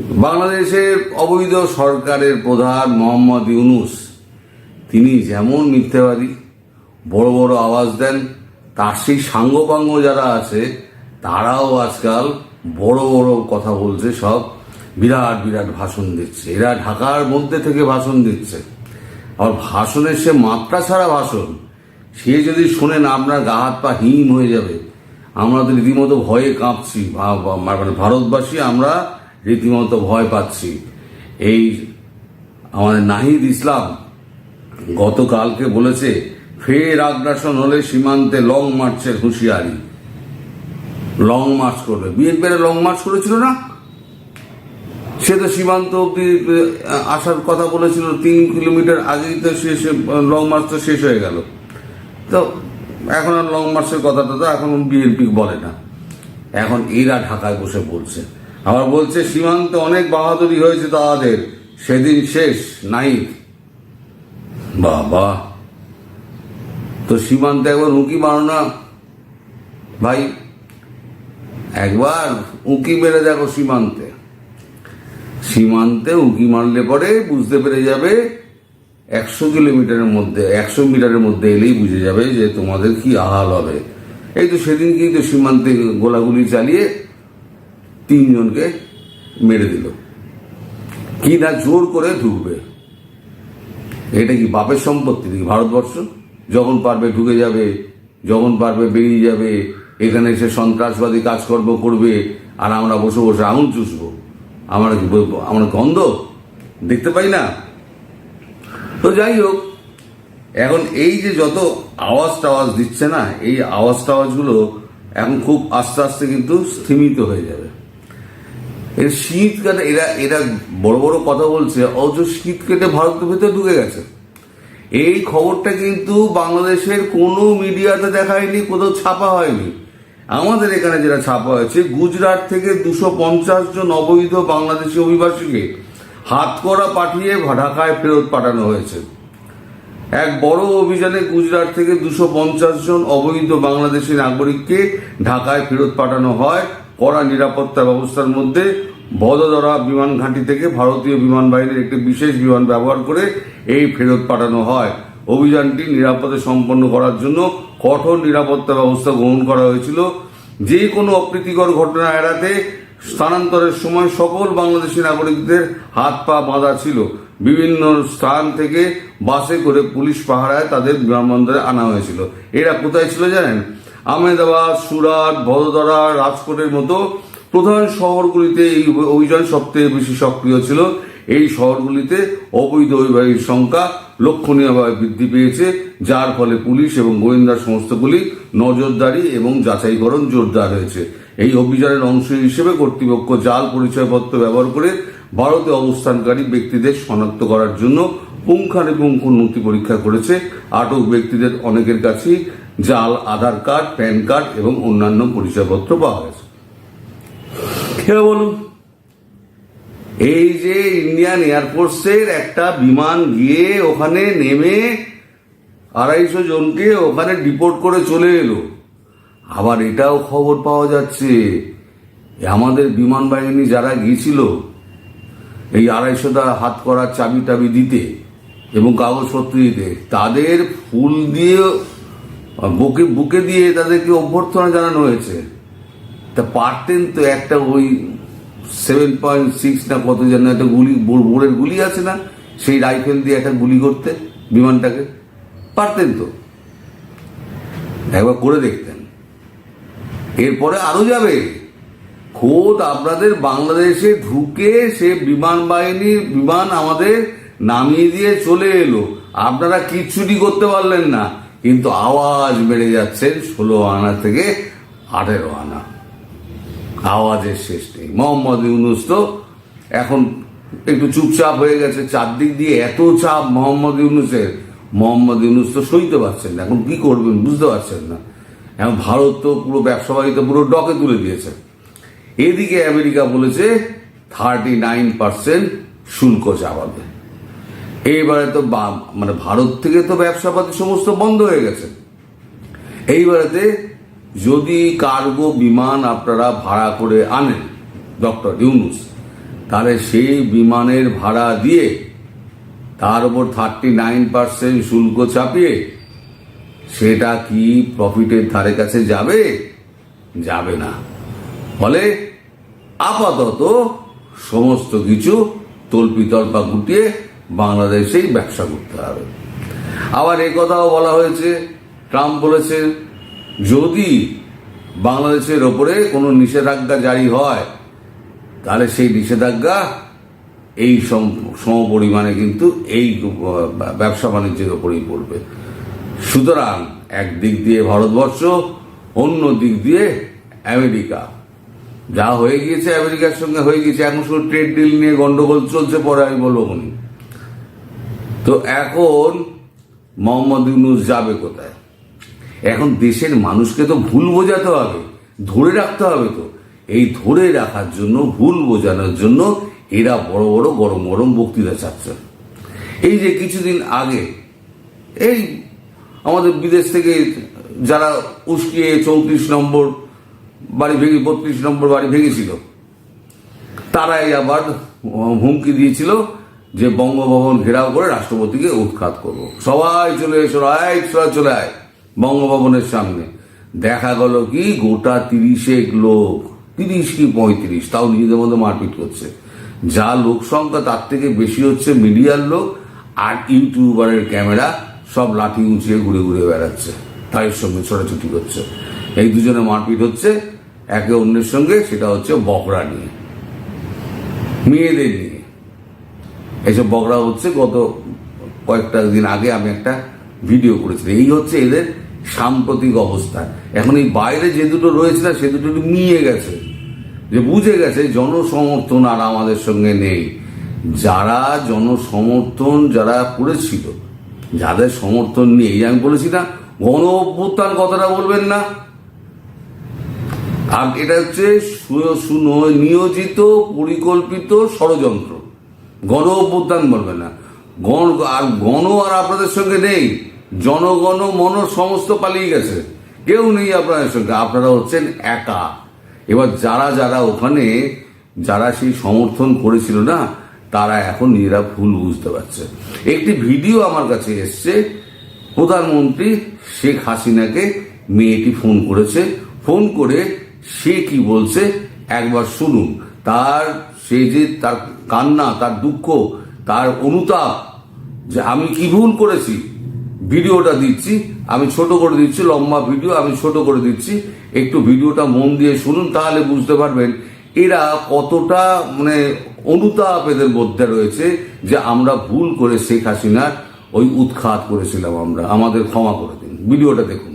বাংলাদেশের অবৈধ সরকারের প্রধান মোহাম্মদ ইউনুস, তিনি যেমন মিথ্যাবাদী, বড় বড় আওয়াজ দেন, তার সেই সাঙ্গপাঙ্গ যারা আছে, তারাও আজকাল বড় বড় কথা বলছে, সব বিরাট বিরাট ভাষণ দিচ্ছে। এরা ঢাকার মধ্যে থেকে ভাষণ দিচ্ছে। আর ভাষণের সে মাত্রা ছাড়া ভাষণ, সে যদি শোনেন আপনার গা হাত পা হিম হয়ে যাবে। আমরা তো রীতিমতো ভয়ে কাঁপছি মানে ভারতবাসী, আমরা রীতিমতো ভয় পাচ্ছি। এই আমাদের নাহিদ ইসলাম গতকালকে বলেছে, ফের আগ্রাসন হলে সীমান্তে লং মার্চের হুঁশিয়ারি। লং মার্চ করবে। বিএনপির লং মার্চ করেছিল না? সে তো সীমান্ত অব্দি আসার কথা বলেছিল, তিন কিলোমিটার আগেই তো শেষ লং মার্চ তো শেষ হয়ে গেল। তো এখন আর লং মার্চের কথাটা তো এখন বিএনপি বলে না। এখন এরা ঢাকায় বসে বলছে। আবার বলছে, সীমান্তে অনেক বাহাদুরি হয়েছে তাদের। সেদিন শেষ নাই বাবা। তো সীমান্তে একবার উঁকি মারো না। ভাই, একবার উঁকি মেরে দেখো সীমান্তে। সীমান্তে উঁকি মারলে পরে বুঝতে পেরে যাবে, একশো কিলোমিটারের মধ্যে, একশো মিটারের মধ্যে এলেই বুঝে যাবে যে তোমাদের কি আহাল হবে। এই তো সেদিন কিন্তু সীমান্তে গোলাগুলি চালিয়ে তিনজনকে মেরে দিল। কি না জোর করে ঢুকবে? এটা কি বাপের সম্পত্তি নাকি ভারতবর্ষ? যখন পারবে ঢুকে যাবে, যখন পারবে বেরিয়ে যাবে, এখানে এসে সন্ত্রাসবাদী কাজকর্ম করবে, আর আমরা বসে বসে আঙুল চুষবো। আমরা কি বলব? আমরা গন্ধ দেখতে পাই না? তো যাই হোক, এখন এই যে যত আওয়াজ টাওয়াজ দিচ্ছে না, এই আওয়াজ টাওয়াজগুলো এখন খুব আস্তে আস্তে কিন্তু স্থিমিত হয়ে যাবে। শীত কাটে এরা এরা বড় বড় কথা বলছে, অথচ শীত কেটে ভারতের ভেতরে ঢুকে গেছে। এই খবরটা কিন্তু বাংলাদেশের কোনো মিডিয়াতে দেখায়নি, কোথাও ছাপা হয়নি। আমাদের এখানে যেটা ছাপা হয়েছে, গুজরাট থেকে দুশো পঞ্চাশ জন অবৈধ বাংলাদেশি অভিবাসীকে হাতকড়া পাঠিয়ে ঢাকায় ফেরত পাঠানো হয়েছে। এক বড় অভিযানে গুজরাট থেকে দুশো পঞ্চাশ জন অবৈধ বাংলাদেশি নাগরিককে ঢাকায় ফেরত পাঠানো হয়। কড়া নিরাপত্তা ব্যবস্থার মধ্যে বদোদরা বিমান ঘাঁটি থেকে ভারতীয় বিমান বাহিনীর একটি বিশেষ বিমান ব্যবহার করে এই ফেরত পাঠানো হয়। অভিযানটি নিরাপদে সম্পন্ন করার জন্য কঠোর নিরাপত্তা ব্যবস্থা গ্রহণ করা হয়েছিল। যে কোনো অপ্রীতিকর ঘটনা এড়াতে স্থানান্তরের সময় সকল বাংলাদেশি নাগরিকদের হাত পা বাঁধা ছিল। বিভিন্ন স্থান থেকে বাসে করে পুলিশ পাহারায় তাদের বিমানবন্দরে আনা হয়েছিল। এরা কোথায় ছিল জানেন? আহমেদাবাদ, সুরাট ভদোদরা রাজকোটের মতো প্রধান শহরগুলিতে এই অভিযান সবথেকে বেশি সক্রিয় ছিল। এই শহরগুলিতে অবৈধ অভিবাহীর সংখ্যা লক্ষণীয়ভাবে বৃদ্ধি পেয়েছে, যার ফলে পুলিশ এবং গোয়েন্দা সংস্থাগুলি নজরদারি এবং যাচাইকরণ জোরদার হয়েছে। এই অভিযানের অংশ হিসেবে কর্তৃপক্ষ জাল পরিচয়পত্র ব্যবহার করে ভারতে অবস্থানকারী ব্যক্তিদের শনাক্ত করার জন্য পুঙ্খানুপুঙ্খ নথি পরীক্ষা করেছে। আটক ব্যক্তিদের অনেকের কাছেই জাল, আধার কার্ড, প্যান কার্ড এবং অন্যান্য পরিচয়পত্র পাওয়া গেছে। এবার বলুন, এই যে ইন্ডিয়ান এয়ারফোর্সের একটা বিমান গিয়ে ওখানে নেমে আড়াইশো জনকে ওখানে ডিপোর্ট করে চলে এলো, আবার এটাও খবর পাওয়া যাচ্ছে আমাদের বিমান বাহিনী যারা গিয়েছিল, এই আড়াইশোটা হাত করার চাবি টাবি দিতে এবং কাগজপত্র দিতে, তাদের ফুল দিয়ে বুকে বুকে দিয়ে তাদেরকে অভ্যর্থনা জানানো হয়েছে। তা পারতেন তো একটা ওই সেভেন পয়েন্ট সিক্স না কত যেন একটা গুলি, বোর- বোরের গুলি আছে না, সেই রাইফেল দিয়ে একটা গুলি করতে বিমানটাকে। পারতেন তো। একবার করে দেখতেন। এরপরে আরও যাবে। খোদ আপনাদের বাংলাদেশে ঢুকে সে বিমান বাহিনীর বিমান আমাদের নামিয়ে দিয়ে চলে এলো। আপনারা কিচ্ছুটি করতে পারলেন না। কিন্তু আওয়াজ বেড়ে যাচ্ছেন ষোলো আনা থেকে আঠেরো আনা। আওয়াজের শেষ নেই। মোহাম্মদ ইউনুস তো এখন একটু চুপচাপ হয়ে গেছে। চারদিক দিয়ে এত চাপ মোহাম্মদ ইউনুসের। মোহাম্মদ ইউনুস তো সইতে পারছেন না। এখন কি করবেন বুঝতে পারছেন না। এখন ভারত তো পুরো ব্যবসা বাণিজ্য পুরো ডকে তুলে দিয়েছে। এদিকে আমেরিকা বলেছে থার্টি নাইন পার্সেন্ট শুল্ক চাপাবে। এইবারে তো মানে ভারত থেকে তো ব্যবসাপাতি সমস্ত বন্ধ হয়ে গেছে। এইবারেতে যদি কার্গো বিমান আপনারা ভাড়া করে আনেন, ডক্টর ইউনুস, তাহলে সেই বিমানের ভাড়া দিয়ে তার উপর থার্টি নাইন পার্সেন্ট শুল্ক চাপিয়ে সেটা কি প্রফিটের ধারে কাছে যাবে? যাবে না। ফলে আপাতত সমস্ত কিছু তল্পিতল্পা গুটিয়ে বাংলাদেশেই ব্যবসা করতে হবে। আবার এ কথাও বলা হয়েছে, ট্রাম্প বলেছেন যদি বাংলাদেশের ওপরে কোনো নিষেধাজ্ঞা জারি হয়, তাহলে সেই নিষেধাজ্ঞা এই সম সম পরিমাণে কিন্তু এই ব্যবসা বাণিজ্যের ওপরেই পড়বে। সুতরাং এক দিক দিয়ে ভারতবর্ষ, অন্য দিক দিয়ে আমেরিকা। যা হয়ে গিয়েছে আমেরিকার সঙ্গে হয়ে গিয়েছে, এখন শুধু ট্রেড ডিল নিয়ে গন্ডগোল চলছে পরে আমি বলব তো এখন মোহাম্মদ ইউনুস যাবে কোথায়? এখন দেশের মানুষকে তো ভুল বোঝাতে হবে, ধরে রাখতে হবে তো। এই ধরে রাখার জন্য, ভুল বোঝানোর জন্য এরা বড় বড় গরম গরম বক্তৃতা চাচ্ছেন। এই যে কিছুদিন আগে, এই আমাদের বিদেশ থেকে যারা উস্কিয়ে চৌত্রিশ নম্বর বাড়ি ভেঙে, বত্রিশ নম্বর বাড়ি ভেঙেছিল, তারাই আবার হুমকি দিয়েছিল যে বঙ্গভবন ঘেরাও করে রাষ্ট্রপতিকে উৎখাত করব। সবাই চলে এসো সবাই চলে আয়। বঙ্গভবনের সামনে। দেখা গেল কি, গোটা তিরিশেক লোক, তিরিশ কি পঁয়ত্রিশ, তাও নিজেদের মধ্যে মারপিট করছে। যা লোক সংখ্যা, তার থেকে বেশি হচ্ছে মিডিয়ার লোক আর ইউটিউবারের ক্যামেরা, সব লাঠি উঁচিয়ে ঘুরে ঘুরে বেড়াচ্ছে। তাদের সঙ্গে ছোটাছুটি করছে। এই দুজনে মারপিট হচ্ছে, একে অন্যের সঙ্গে, সেটা হচ্ছে বকরা নিয়ে। মেয়েদের নিয়ে। এইসব বকরা হচ্ছে, গত কয়েকটা দিন আগে আমি একটা ভিডিও করেছিলাম এই হচ্ছে এদের সাম্প্রতিক অবস্থা। এখন এই বাইরে যে দুটো রয়েছে না, সে দুটো মিয়ে গেছে। যে বুঝে গেছে জনসমর্থন আর আমাদের সঙ্গে নেই। যারা জনসমর্থন, যারা করেছিল, যাদের সমর্থন নেই, আমি বলেছি না, গণ অভ্যুত্থান কথাটা বলবেন না। আর এটা হচ্ছে সু- সু- নিয়োজিত পরিকল্পিত ষড়যন্ত্র। গণ অভ্যুত্থান বলবে না। গণ, আর গণ আর আপনাদের সঙ্গে নেই। জনগণ মন সমস্ত পালিয়ে গেছে। কেউ নেই আপনাদের সঙ্গে। আপনারা হচ্ছেন একা। এবার যারা যারা ওখানে, যারা সেই সমর্থন করেছিল না, তারা এখন নিজেরা ভুল বুঝতে পারছে। একটি ভিডিও আমার কাছে এসছে। প্রধানমন্ত্রী শেখ হাসিনাকে মেয়েটি ফোন করেছে। ফোন করে সে কি বলছে? একবার শুনুন। তার সে যে তার কান্না, তার দুঃখ, তার অনুতাপ, যে আমি কি ভুল করেছি? ভিডিওটা দিচ্ছি, আমি ছোট করে দিচ্ছি, লম্বা ভিডিও, আমি ছোট করে দিচ্ছি। একটু ভিডিওটা মন দিয়ে শুনুন, তাহলে বুঝতে পারবেন এরা কতটা মানে অনুতাপ এদের মধ্যে রয়েছে যে আমরা ভুল করে শেখ হাসিনার ওই উৎখাত করেছিলাম আমরা। আমাদের ক্ষমা করে দিন। ভিডিওটা দেখুন।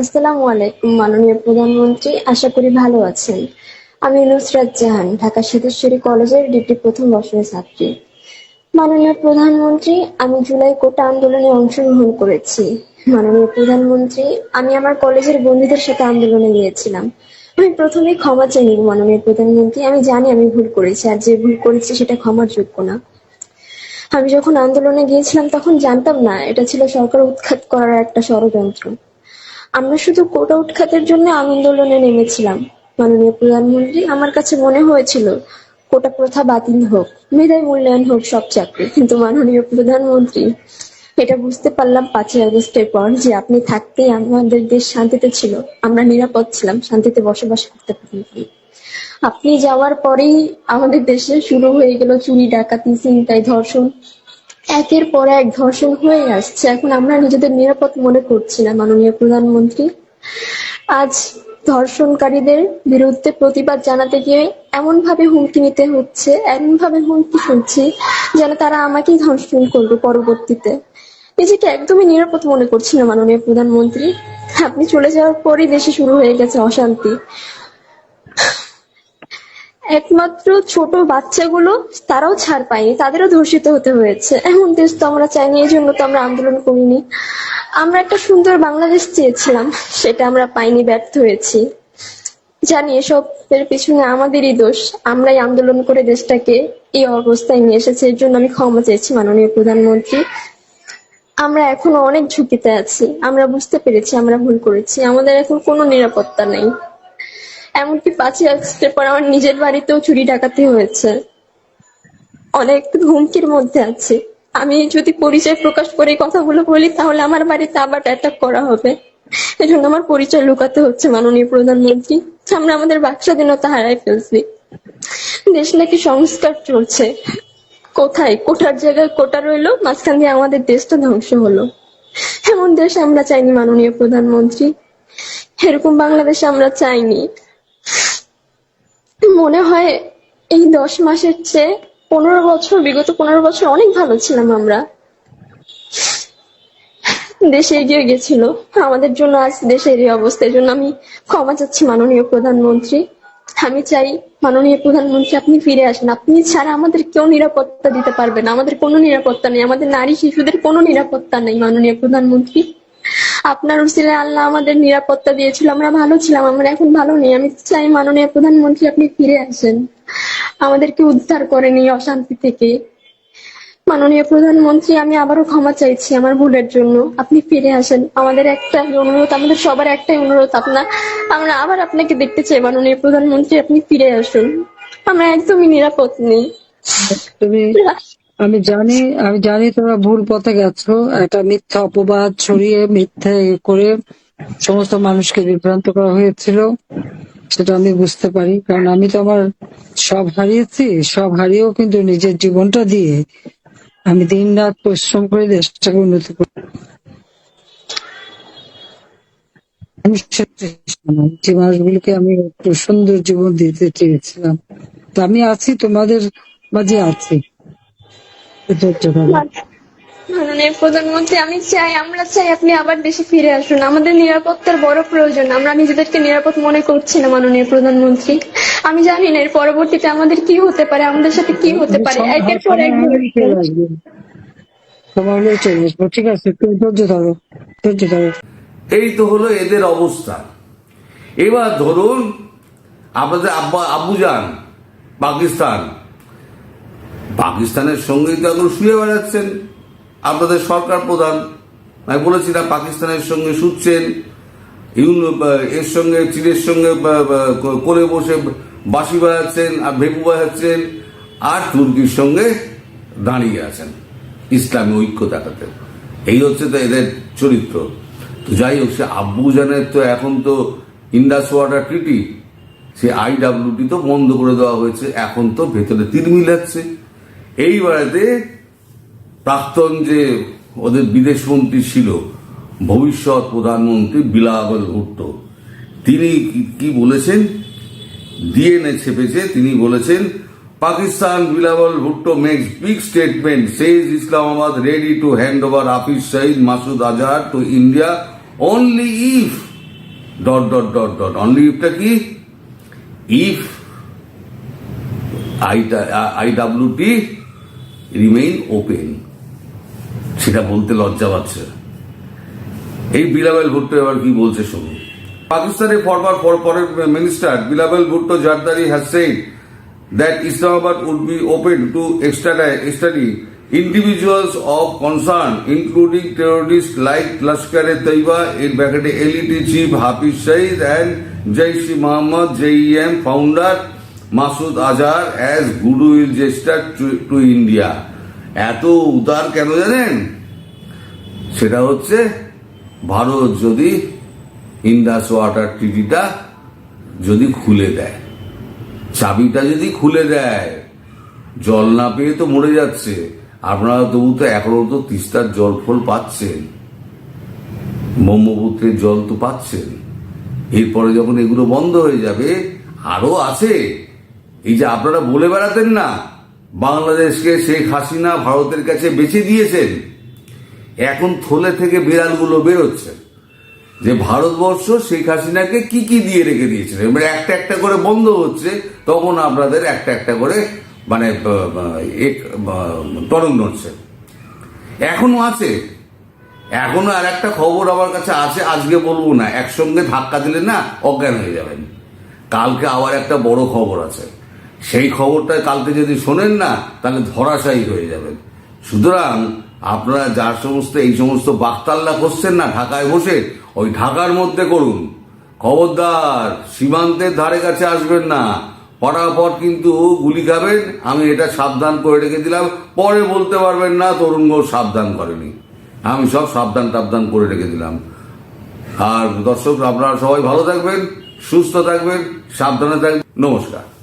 আসসালামু আলাইকুম মাননীয় প্রধানমন্ত্রী, আশা করি ভালো আছেন। আমি নুসরাত জাহান, ঢাকা সিদ্ধেশ্বরী কলেজের ডিগ্রি প্রথম বর্ষের ছাত্রী। মাননীয় প্রধানমন্ত্রী, আমি জুলাই কোটা আন্দোলনে অংশগ্রহণ করেছি। মাননীয় প্রধানমন্ত্রী, আমি আমার কলেজের বন্ধুদের সাথে আন্দোলনে গিয়েছিলাম। আমি প্রথমে ক্ষমা নিব মাননীয় প্রধানমন্ত্রী, আমি জানি আমি ভুল করেছি, আর যে ভুল করেছি সেটা ক্ষমার যোগ্য না। আমি যখন আন্দোলনে গিয়েছিলাম তখন জানতাম না, এটা ছিল সরকার উৎখাত করার একটা ষড়যন্ত্র। আমরা শুধু কোটা উৎখাতের জন্য আন্দোলনে নেমেছিলাম। মাননীয় প্রধানমন্ত্রী, আমার কাছে মনে হয়েছিল কোটা প্রথা বাতিল হোক মেধায় মূল্যায়ন হোক সব চাকরি। কিন্তু মাননীয় প্রধানমন্ত্রী, এটা বুঝতে পারলাম পাঁচই আগস্টের পর যে আপনি থাকতেই আমাদের দেশ শান্তিতে ছিল, আমরা নিরাপদ ছিলাম, শান্তিতে বসবাস করতে পারি আপনি যাওয়ার পরেই আমাদের দেশে শুরু হয়ে গেল চুরি, ডাকাতি চিন্তায় ধর্ষণ। একের পর এক ধর্ষণ হয়ে আসছে। এখন আমরা নিজেদের নিরাপদ মনে করছি না, মাননীয় প্রধানমন্ত্রী। আজ ধর্ষণকারীদের বিরুদ্ধে প্রতিবাদ জানাতে গিয়ে এমন ভাবে হুমকি নিতে হচ্ছে এমন ভাবে হুমকি শুনছি যেন তারা আমাকেই ধর্ষণ করবে পরবর্তীতে। নিজেকে একদমই নিরাপদ মনে করছি না, মাননীয় প্রধানমন্ত্রী। আপনি চলে যাওয়ার পরই দেশে শুরু হয়ে গেছে অশান্তি। একমাত্র ছোট বাচ্চাগুলো তারাও ছাড় পায়নি, তাদেরও ধর্ষিত হতে হয়েছে। এমন দেশ তো আমরা চাইনি, এই জন্য তো আমরা আন্দোলন করিনি। আমরা একটা সুন্দর বাংলাদেশ চেয়েছিলাম, সেটা আমরা পাইনি, ব্যর্থ হয়েছি। জানি এসবের পিছনে আমাদেরই দোষ, আমরাই আন্দোলন করে দেশটাকে এই অবস্থায় নিয়ে এসেছে, এর জন্য আমি ক্ষমা চেয়েছি মাননীয় প্রধানমন্ত্রী। আমরা এখনও অনেক ঝুঁকিতে আছি, আমরা বুঝতে পেরেছি, আমরা ভুল করেছি, আমাদের এখন কোনো নিরাপত্তা নেই। এমনকি পাঁচই আগস্টের পর আমার নিজের বাড়িতেও চুরি ডাকাতি হয়েছে। অনেক হুমকির মধ্যে আছে। আমি যদি পরিচয় প্রকাশ করে এই কথাগুলো বলি, তাহলে আমার বাড়িতে আবার অ্যাটাক করা হবে। এজন্য আমার পরিচয় লুকাতে হচ্ছে মাননীয় প্রধানমন্ত্রী। আমরা আমাদের বাক স্বাধীনতা হারাই ফেলছি। দেশ নাকি সংস্কার চলছে। কোথায়? কোটার জায়গায় কোটা রইল, মাঝখান দিয়ে আমাদের দেশটা ধ্বংস হলো। এমন দেশ আমরা চাইনি, মাননীয় প্রধানমন্ত্রী। এরকম বাংলাদেশ আমরা চাইনি। মনে হয় এই দশ মাসের চেয়ে পনেরো বছর, বিগত পনেরো বছর অনেক ভালো ছিলাম আমরা। দেশে এগিয়ে গেছিল। আমাদের জন্য আজ দেশের এই অবস্থা, এই জন্য আমি ক্ষমা চাচ্ছি মাননীয় প্রধানমন্ত্রী। আমি চাই মাননীয় প্রধানমন্ত্রী, আপনি ফিরে আসেন। আপনি ছাড়া আমাদের কেউ নিরাপত্তা দিতে পারবে না। আমাদের কোনো নিরাপত্তা নেই। আমাদের নারী শিশুদের কোনো নিরাপত্তা নেই, মাননীয় প্রধানমন্ত্রী। আপনার উচিলে আল্লাহ আমাদের নিরাপত্তা দিয়েছিল, আমরা ভালো ছিলাম, আমরা এখন ভালো নেই। আমি চাই মাননীয় প্রধানমন্ত্রী আপনি ফিরে আসেন। আমাদেরকে উদ্ধার করেন এই অশান্তি থেকে। মাননীয় প্রধানমন্ত্রী, আমি আবারও ক্ষমা চাইছি আমার ভুলের জন্য। আপনি ফিরে আসেন। আমাদের একটাই অনুরোধ, আমাদের সবার একটাই অনুরোধ। আপনার আমরা আবার আপনাকে দেখতে চাই, মাননীয় প্রধানমন্ত্রী, আপনি ফিরে আসুন। আমরা একদমই নিরাপদ নেই। আমি জানি আমি জানি তোমরা ভুল পথে গেছো, একটা মিথ্যা অপবাদ ছড়িয়ে মিথ্যে করে সমস্ত মানুষকে বিভ্রান্ত করা হয়েছিল, সেটা আমি বুঝতে পারি। কারণ আমি তো আমার সব হারিয়েছি, সব হারিয়েও কিন্তু নিজের জীবনটা দিয়ে আমি দিন রাত পরিশ্রম করে দেশটাকে উন্নতি করি। যে মানুষগুলোকে আমি একটু সুন্দর জীবন দিতে চেয়েছিলাম। তো আমি আছি তোমাদের মাঝে আছি। মাননীয় প্রধানমন্ত্রী আমি চাই আমরা চাই আপনি আবার দেশে ফিরে আসুন। আমাদের নিরাপত্তার বড় প্রয়োজন। আমরা নিজেদেরকে নিরাপদ মনে করছি না মাননীয় প্রধানমন্ত্রী। আমি জানি না এর পরবর্তীতে আমাদের কি হতে পারে আমাদের সাথে কি হতে পারে। একের পর এক ঠিক আছে একটু ধৈর্য ধরো ধৈর্য ধরো। এই তো হলো এদের অবস্থা। এবার ধরুন আপনাদের আব্বা আব্বুজান পাকিস্তান। পাকিস্তানের সঙ্গেই তো এখন শুয়ে বেড়াচ্ছেন। আপনাদের সরকার প্রধান, আমি বলেছিলাম পাকিস্তানের সঙ্গে শুচ্ছেন এর সঙ্গে, চীনের সঙ্গে করে বসে বাঁশি বাজাচ্ছেন আর ভেপু বাজাচ্ছেন, আর তুর্কির সঙ্গে দাঁড়িয়ে আছেন ইসলামী ঐক্য দেখাতে। এই হচ্ছে তো এদের চরিত্র। তো যাই হোক, সে আব্বু জানের তো এখন তো ইন্ডাস ওয়াটার ট্রিটি সে আইডাব্লিউটি তো বন্ধ করে দেওয়া হয়েছে, এখন তো ভেতরে তীর মিলাচ্ছে। এইবারেতে প্রাক্তন যে ওদের বিদেশমন্ত্রী ছিল, ভবিষ্যৎ প্রধানমন্ত্রী বিলাবল ভুট্টো, তিনি কি- বলেছেন? ডিএনএ ছেপেছে, তিনি বলেছেন, Pakistan Bilawal Bhutto makes big statement says Islamabad ready to hand over Hafiz Shahid Masood Azhar to India only if dot dot dot dot only ইফটা কি? ইফ আইডাব্লিউটি রিমেইন ওপেন সেটা বলতে লজ্জা পাচ্ছে এই বিলাবেল ভুট্টো এবার কি বলছে শুনুন। পাকিস্তানের former for minister Bilawal Bhutto Zardari has said that Islamabad would be open to extra study individuals of concern including terrorist like Lashkare Taiba এর ব্যাকেটে LED chief Hafiz Saeed and Jaish Mohammad JEM founder Masood Azhar as goodwill gesture to, to India এত উদার কেন জানেন? সেটা হচ্ছে ভারত যদি Indas water ট্রিটিটা যদি খুলে দেয় চাবিটা যদি খুলে দেয় জল না পেয়ে তো মরে যাচ্ছে। আপনারা তবু তো এখনও তো তিস্তার জল ফল পাচ্ছেন। ব্রহ্মপুত্রের জল তো পাচ্ছেন। এরপরে যখন এগুলো বন্ধ হয়ে যাবে আরও আছে। এই যে আপনারা বলে বেড়াতেন না, বাংলাদেশকে শেখ হাসিনা ভারতের কাছে বেছে দিয়েছেন, এখন থলে থেকে বিড়ালগুলো বেরোচ্ছে। যে ভারতবর্ষ শেখ হাসিনাকে কি কি দিয়ে রেখে দিয়েছিল এবার একটা একটা করে বন্ধ হচ্ছে, তখন আপনাদের একটা একটা করে মানে তরঙ্গ নড়ছে। এখনও আছে। এখনও আর একটা খবর আমার কাছে আছে, আজকে বলব না, একসঙ্গে ধাক্কা দিলে না অজ্ঞান হয়ে যাবেন। কালকে আবার একটা বড় খবর আছে। সেই খবরটা কালকে যদি শোনেন না, তাহলে ধরাশায়ী হয়ে যাবেন। সুতরাং আপনারা যার সমস্ত, এই সমস্ত বাকতাল্লা করছেন না, ঢাকায় বসে, ওই ঢাকার মধ্যে করুন। খবরদার, সীমান্তের ধারে কাছে আসবেন না। পটাপট কিন্তু গুলি খাবেন, আমি এটা সাবধান করে রেখে দিলাম পরে বলতে পারবেন না, তরুণ ঘোষ সাবধান করেনি। আমি সব সাবধান টাবধান করে রেখে দিলাম আর দর্শক, আপনারা সবাই ভালো থাকবেন, সুস্থ থাকবেন, সাবধানে থাকবেন। নমস্কার।